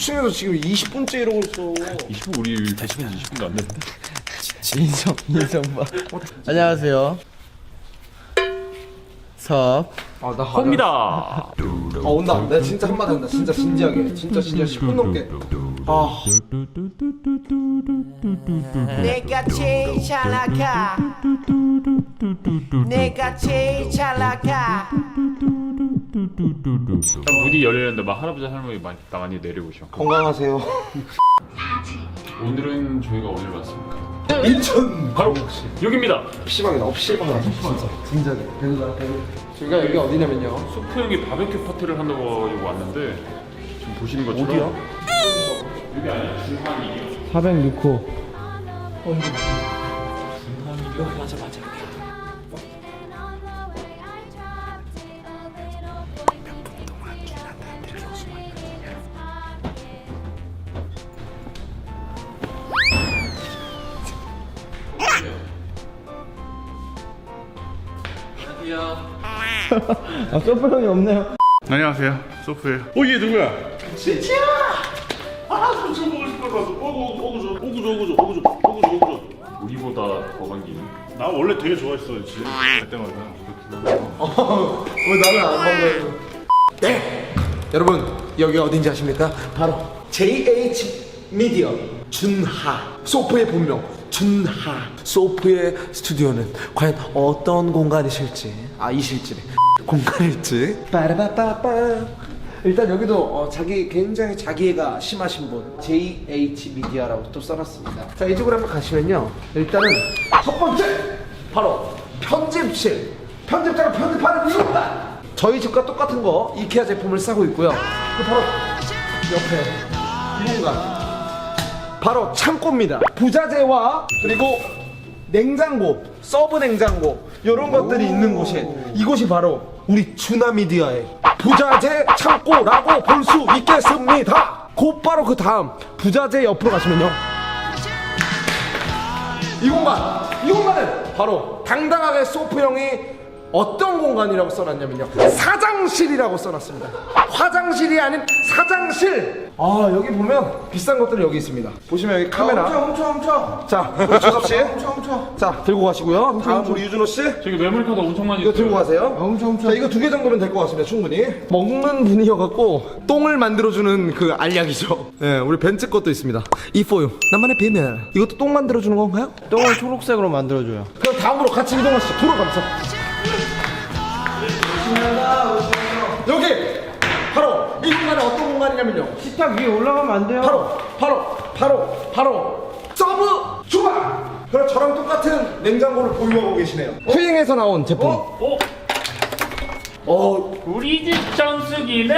6층에서 지금 20분째 이러고 있어 20분 우리 대충 20분도 안 됐는데. 인성 인성 봐. 안녕하세요. 섭. 아나 홈이다. 아 온다. 내가 진짜 한마디 한다. 진짜 진지하게. 진짜 진짜 10분 넘게. 아. 내가 제일 잘 나가. 내가 제일 잘 나가. 문이 열리는데 막 할아버지 할머니 많이 많이 내려오셔. 건강하세요. 오늘은 저희가 어디를 왔습니까? 인천. 바로 여기입니다. PC방이다. 어 PC방이다 진짜. 진지하게. 배우자 배우 저희가 여기 어디냐면요. 소프 형이 바베큐 파티를 한다고 가지고 왔는데 지금 보시는 것처럼 어디야? 여기 아니야 중앙이 406호. 아 소프 형이 없네요. 안녕하세요 소프예요. 어 얘 누구야? 진짜. 아 진짜 먹고 싶어서 오구 오구 줘 오구 줘 오구 줘 오구 줘 오구 줘 오구 줘. 우리보다 더 반기는. 나 원래 되게 좋아했어 지금 갈 때마다 왜 나는 안 먹어요 네 여러분 여기 어딘지 아십니까? 바로 JH 미디어 준하 소프의 본명 준하. 소프의 스튜디오는 과연 어떤 공간이실지? 아 이실지 공간일지? 빠라바빠빠. 일단 여기도 어, 자기 굉장히 자기애가 심하신 분 JH 미디어라고 또 써놨습니다. 자 이쪽으로 한번 가시면요. 일단은 첫 번째! 바로 편집실. 편집자가 편집하는 이유가 저희 집과 똑같은 거 이케아 제품을 싸고 있고요. 그 바로 옆에 이 공간 바로 창고입니다. 부자재와 그리고 냉장고 서브 냉장고 이런 것들이 있는 곳이 이곳이 바로 우리 주나미디어의 부자재 창고라고 볼 수 있겠습니다. 곧바로 그 다음 부자재 옆으로 가시면요. 이 공간 이 공간은 바로 당당하게 소프 형이 어떤 공간이라고 써놨냐면요 사장실이라고 써놨습니다 화장실이 아닌 사장실 아 여기 보면 비싼 것들이 여기 있습니다 보시면 여기 카메라 훔쳐 훔쳐 훔쳐 자 우리 주섭씨 훔쳐 훔쳐 자 들고 가시고요 다음 우리 유준호 씨 저기 메모리 카드 엄청 많이 이거 있어요. 들고 가세요. 엄청 자 이거 두 개 정도면 될 것 같습니다. 충분히. 먹는 분이어갖고 똥을 만들어주는 그 알약이죠. 예, 우리 벤츠 것도 있습니다. 이포유 나만의 비밀. 이것도 똥 만들어주는 건가요? 똥을 초록색으로 만들어줘요. 그럼 다음으로 같이 이동하시죠. 돌아가면서. 여기 바로 이 공간은 어떤 공간이냐면요. 식탁 위에 올라가면 안 돼요. 바로 바로 바로 바로 서브 주방. 그럼 저랑 똑같은 냉장고를 보유하고 계시네요. 휘잉에서 나온 제품. 어? 어 우리 집 정수기는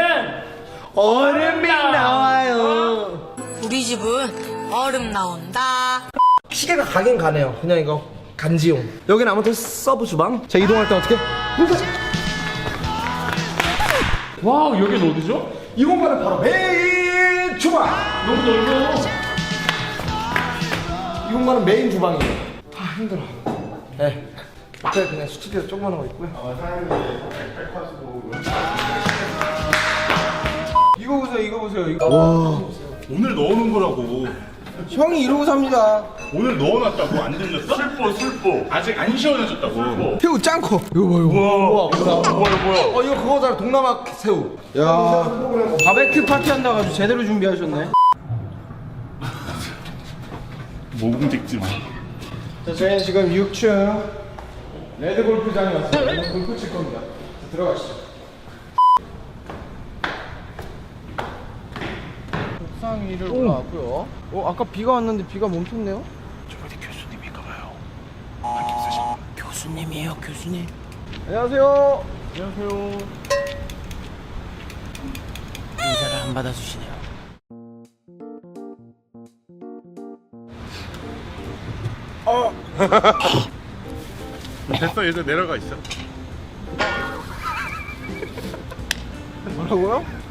얼음이 나와요. 우리 집은 얼음 나온다. 시계가 가긴 가네요. 그냥 이거 간지용. 여기는 아무튼 서브 주방. 자 이동할 때 어떻게? 와 여긴 어디죠? 이 공간은 바로 메인 주방. 너무 넓어. 이 공간은 메인 주방이에요. 아 힘들어. 네. 그때 그냥 수치대에서 조그만 하고 있고요. 이거 보세요, 이거 보세요. 이거. 오늘 넣어놓은 거라고 형이 이러고 삽니다. 오늘 넣어놨다고 안 들렸어? 슬퍼 슬퍼 아직 안 시원해졌다고 새우 짱코. 이거 봐요. 우와 뭐야 뭐야 뭐야. 어 이거 그거잖아 동남아 새우. 야. 바베큐 파티 한다고 아주 제대로 준비하셨네. 모공 찍지 마 자, 저희는 지금 6층 레드 골프장에 왔습니다. 골프 칠 겁니다. 자, 들어가시죠. 상 위를 올라왔고요. 어, 아까 비가 왔는데 비가 멈췄네요. 교수님이에요 교수님 안녕하세요. 안녕하세요. 인사를 안 받아주시네요 됐어 얘들 내려가 있어 뭐라고요?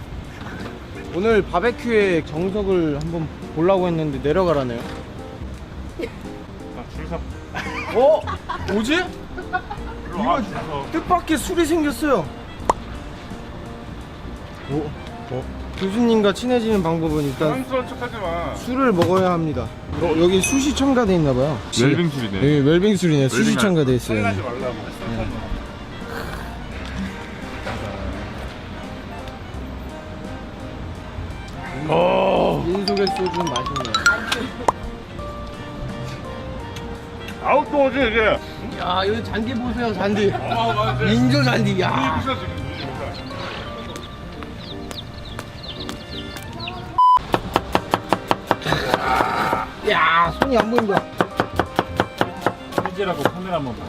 오늘 바베큐의 정석을 한번 보려고 했는데 내려가라네요. 아줄 서. 어? 뭐지? 일로 와, 줄 서. 뜻밖의 술이 생겼어요. 어? 교수님과 친해지는 방법은 일단 척하지 마. 술을 먹어야 합니다. 어, 여기 술이 첨가돼 있나 봐요. 웰빙 술이네. 여기 웰빙 술이네. 술이 웰빙 첨가돼 있어요. 하지 말라고. 민속의 소주 맛있네요. 어제 이게. 야, 여기 잔디 보세요, 잔디. 인조 잔디. 야. 지금. 야, 손이 안 보인다. 해지라고 카메라 한번 봐.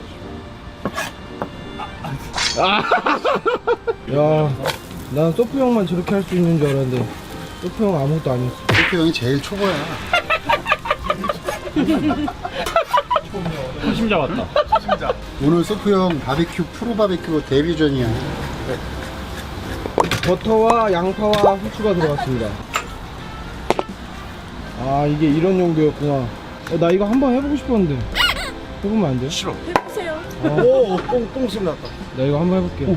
야, 난 소프 형만 저렇게 할 수 있는 줄 알았는데 소프 형 아무것도 아니었어. 소프 형이 제일 초보야. 심자 왔다. 오늘 소프 형 바비큐 프로 바비큐 데뷔전이야. 버터와 양파와 후추가 들어갔습니다. 아, 이게 이런 용도였구나. 어, 나 이거 한번 해보고 싶었는데. 해보면 안 돼요? 싫어. 해보세요. 오, 똥, 똥심 났다. 나 이거 한번 해볼게. 오.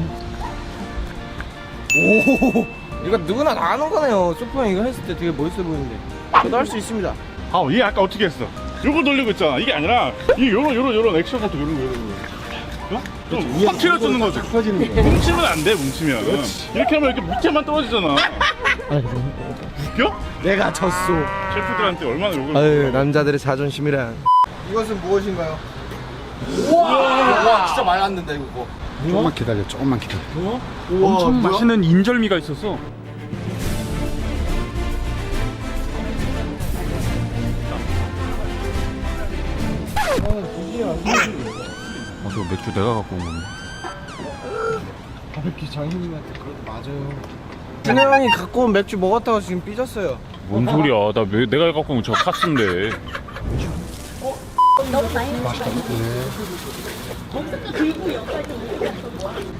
오, 이거 누구나 다 하는 거네요. 소프 형 이거 했을 때 되게 멋있어 보이는데. 저도 할 수 있습니다. 아, 얘 아까 어떻게 했어? 요거 돌리고 있잖아. 이게 아니라 이 요런 요런 요런 액션 같은 요런 거 요런 거. 어? 좀확 틀어주는 거지. 퍼지는 거. 뭉치면 안 돼, 뭉치면. 이렇게 하면 이렇게 밑에만 떨어지잖아. 웃겨? 내가 졌어. 셰프들한테 얼마나 욕을 아유, 남자들의 자존심이란. 이것은 무엇인가요? 우와, 진짜 많이 왔는다 이거. 뭐. 조금만 기다려. 조금만 기다려. 엄청 맛있는 인절미가 있었어. 아, 저 맥주 내가 갖고 온 건데. 바베큐 장인님한테 그래도 맞아요. 준호 형이 갖고 온 맥주 먹었다고 지금 삐졌어요. 뭔 소리야? 나 왜, 내가 갖고 온 저 카스인데.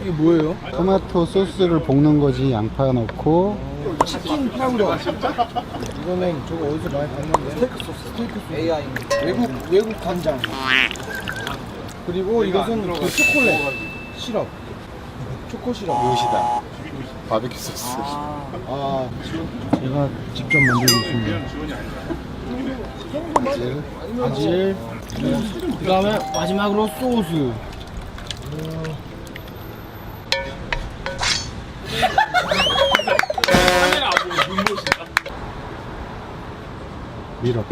이게 뭐예요? 토마토 소스를 볶는 거지. 양파 넣고 치킨 파우더. 이거는 저거 어디서 많이 봤는데. 스테이크 소스. 스테이크 소스. AI. 외국 외국 간장. 그리고 이것은 그 초콜릿 시럽. 초코 시럽. 무엇이다. 바비큐 소스. 아, 제가 직접 만들고 있습니다. 이제 바질. 그 다음에 마지막으로 소스. 밀어.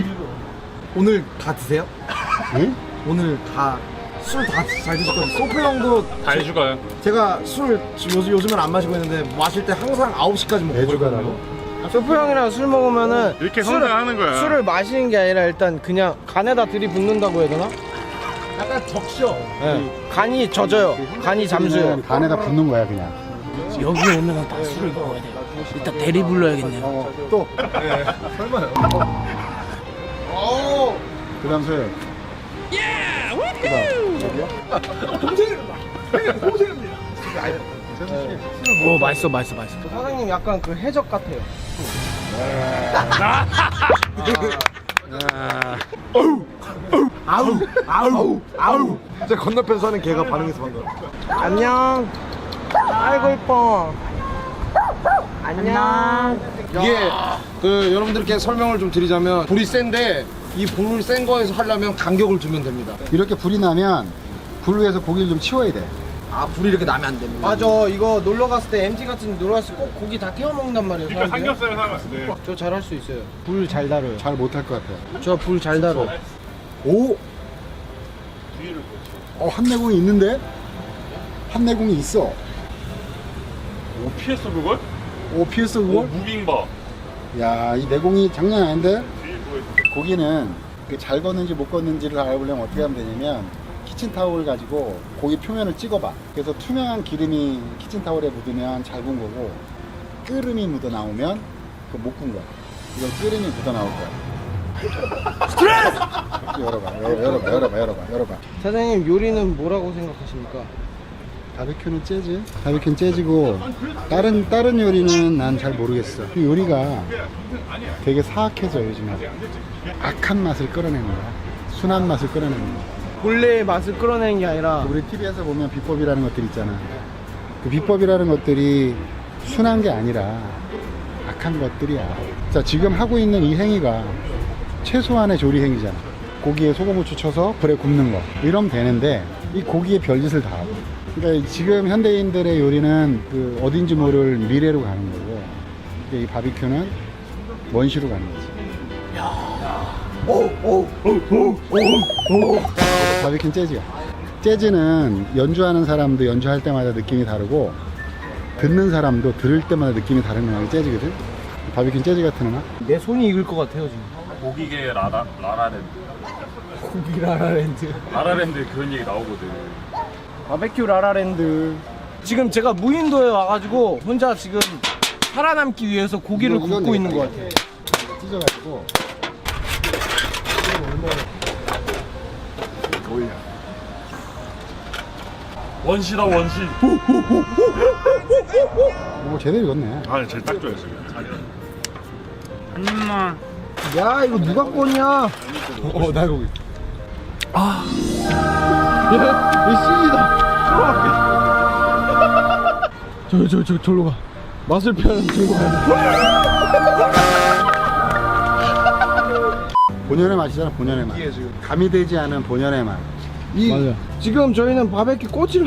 오늘 다 드세요? 응? 오늘 다 술 다 잘 드실 거예요. 소프 형도 다 해주가요. 제가 술 요즘, 요즘은 안 마시고 있는데 마실 때 항상 9시까지 먹고 매주가라고? 소프 형이랑 술 먹으면은 이렇게 술을- 성장하는 거야. 술을 마시는 게 아니라 일단 그냥 간에다 들이붓는다고 해야 되나? 약간 적셔. 네. 간이 젖어요. 간이 잠수요. 간에다 붓는 거야 그냥. 여기 오면 다 술을 먹어야 돼요. 일단 대리 불러야겠네요. 또 그다음 소 연. 오 맛있어 맛있어 맛있어. 사장님 약간 그 해적 같아요. 아우 아우 아우. 제 건너편 사는 개가 반응해서 방금. 안녕. 아이고 이뻐. 안녕. 이게 그 여러분들께 설명을 좀 드리자면 불이 센데 이 불을 센 거에서 하려면 간격을 두면 됩니다. 이렇게 불이 나면 불 위에서 고기를 좀 치워야 돼. 아 불이 이렇게 나면 안 됩니다. 맞아. 이거 놀러 갔을 때 MT 같은 데 놀러 갔을 때 꼭 고기 다 태워 먹는단 말이에요. 그러니까. 삼겹살 사놨는데. 저 잘 할 수 있어요. 불 잘 다뤄요. 잘 못할 것 같아. 저불 잘 다뤄. 오. 어 한내공이 있는데? 한내공이 있어. 오, 피했어, 그걸? 오 피했어 오, 그거? 무빙 봐. 야, 이 내공이 장난 아닌데? 고기는 그 잘 걷는지 못 걷는지를 알아보려면 어떻게 하면 되냐면 키친타올 가지고 고기 표면을 찍어봐. 그래서 투명한 기름이 키친타올에 묻으면 잘 구운 거고 끓음이 묻어 나오면 그못 구운 거야. 이건 끓음이 묻어 나올 거야. 스트레스! 열어봐, 열- 열어봐, 열어봐, 열어봐, 열어봐. 사장님 요리는 뭐라고 생각하십니까? 바베큐는 재즈? 바베큐는 재즈고 다른 다른 요리는 난 잘 모르겠어. 이 요리가 되게 사악해져 요즘에. 악한 맛을 끌어내는 거야. 순한 맛을 끌어내는 거야. 본래의 맛을 끌어내는 게 아니라 우리 TV에서 보면 비법이라는 것들 있잖아. 그 비법이라는 것들이 순한 게 아니라 악한 것들이야. 자, 지금 하고 있는 이 행위가 최소한의 조리 행위잖아. 고기에 소금 후추 쳐서 불에 굽는 거. 이러면 되는데 이 고기에 별짓을 다 하고. 그러니까 지금 현대인들의 요리는 그 어딘지 모를 미래로 가는 거고 이제 이 바비큐는 원시로 가는 거지. 바비큐는 재즈야. 재즈는 연주하는 사람도 연주할 때마다 느낌이 다르고 듣는 사람도 들을 때마다 느낌이 다른 음악이 재즈거든. 바비큐는 재즈 같은 음악. 내 손이 익을 것 같아요 지금 고기계 라라 라라랜드. 고기 라라랜드 라라랜드 그런 얘기 나오거든. 바베큐 라라랜드 지금 제가 무인도에 와가지고 혼자 지금 살아남기 위해서 고기를 굽고 있는 것 같아요 찢어가지고 원시다 원시. 오 제대로 익었네. 아, 제딱 좋아했어. 야 이거 누가 꽂냐 어, 나 거기. 아. 이 씨이다. 저저저 저로 가 맛을 표현하는 저로 가 본연의 맛이잖아, 본연의 맛. 가미되지 않은 본연의 맛. 이 맞아 지금 저희는 바베큐 꼬치를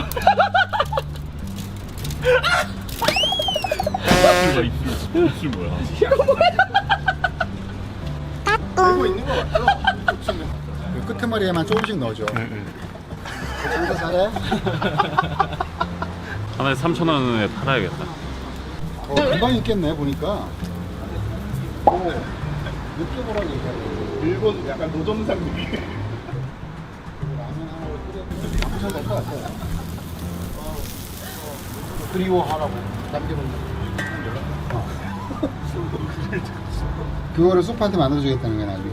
이거 입술 입술 뭐야? 알고 있는 거 맞죠? 그 끝머리에만 조금씩 넣어줘. 장사 잘해? 하나에 3천 원에 팔아야겠다. 어, 금방 있겠네, 보니까. 오, 이쪽으로 얘기하고. 일본 약간 노점상 느낌. 될것 같아요. 그리워하라고 그거를 소프한테 만들어주겠다는 거야, 나중에.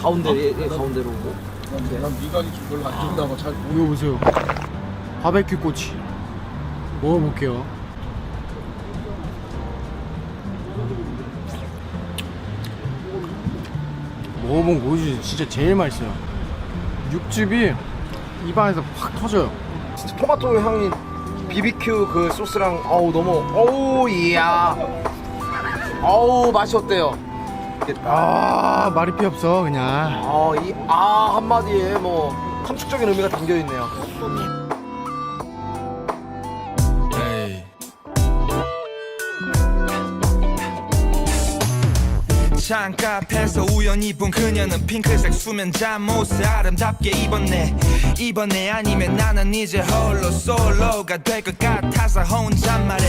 가운데 얘, 얘 가운데로 오고 난 미각이 좀 별로 안 좋다고 잘 이거 보세요 바베큐 꼬치 먹어볼게요 먹어본 고기 진짜 제일 맛있어요. 육즙이 입안에서 확 터져요. 진짜 토마토 향이 비비큐 그 소스랑 어우 너무 어우 이야. 어우 맛이 어때요? 아 말이 필요 없어 그냥. 아이아 한마디에 뭐 함축적인 의미가 담겨 있네요 창가앞에서 우연히 본 그녀는 핑크색 수면 잠옷을 아름답게 입었네 이번에 아니면 나는 이제 홀로 솔로가 될 것 같아서 혼잣말해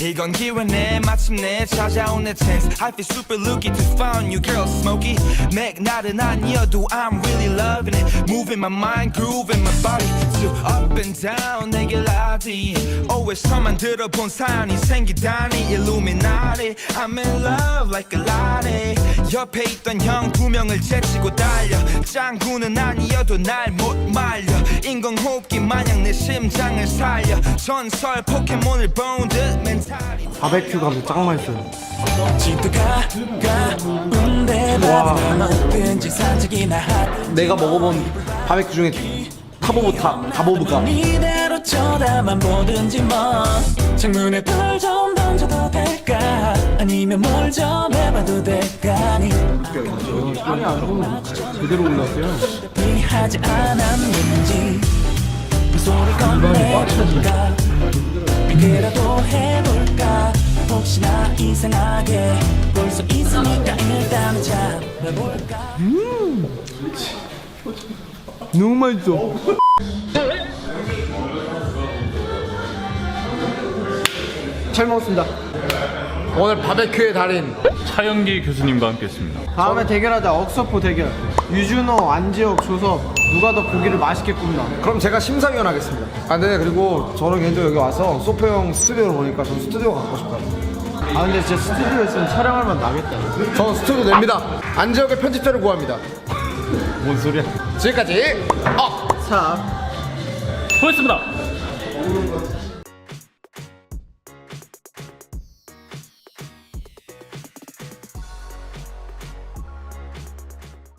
이건 기회네 마침내 찾아온 내 chance I feel super lucky to find you girl smoky 맥날은 아니어도 I'm really loving it Moving my mind, grooving my body to up and down 내게 라디 OS서만 들어본 사연이 생기다니 Illuminati I'm in love like a 옆에 있던 형 두 명을 제치고 달려. 짱구는 아니어도 날 못 말려. 인공호흡기 마냥 내 심장을 살려. 전설 포켓몬을 본 듯 멘탈이 바베큐 감이 짱 맛있어요. 내가 먹어본 바베큐 중에 탑 오브 탑, 탑 이대로 쳐다만 보든지 뭐. 창문에 돌좀 던져도 될까? 아니면 뭘 좀 해봐도 될까니. 제대로 올랐어요. 이해하지 않았는지 그 소리 건네볼까 그라도 해볼까? 혹시나 이상하게 볼수 있으니까 일단 잡아볼까? 너무 맛있어 잘 먹었습니다. 오늘 바베큐의 달인. 차영기 교수님과 함께했습니다. 다음에 대결하자. 억서포 대결. 유준호, 안지혁, 조섭. 누가 더 고기를 맛있게 굽나? 그럼 제가 심사위원 하겠습니다. 아 근데 그리고 저는 개인적으로 여기 와서 소프 형 스튜디오를 보니까 저는 스튜디오 가고 싶어요 아 근데 진짜 스튜디오 있으면 촬영할 만 나겠다. 저는 스튜디오 냅니다. 안지혁의 편집자를 구합니다. 뭔 소리야? 지금까지. 어! 사 수고했습니다.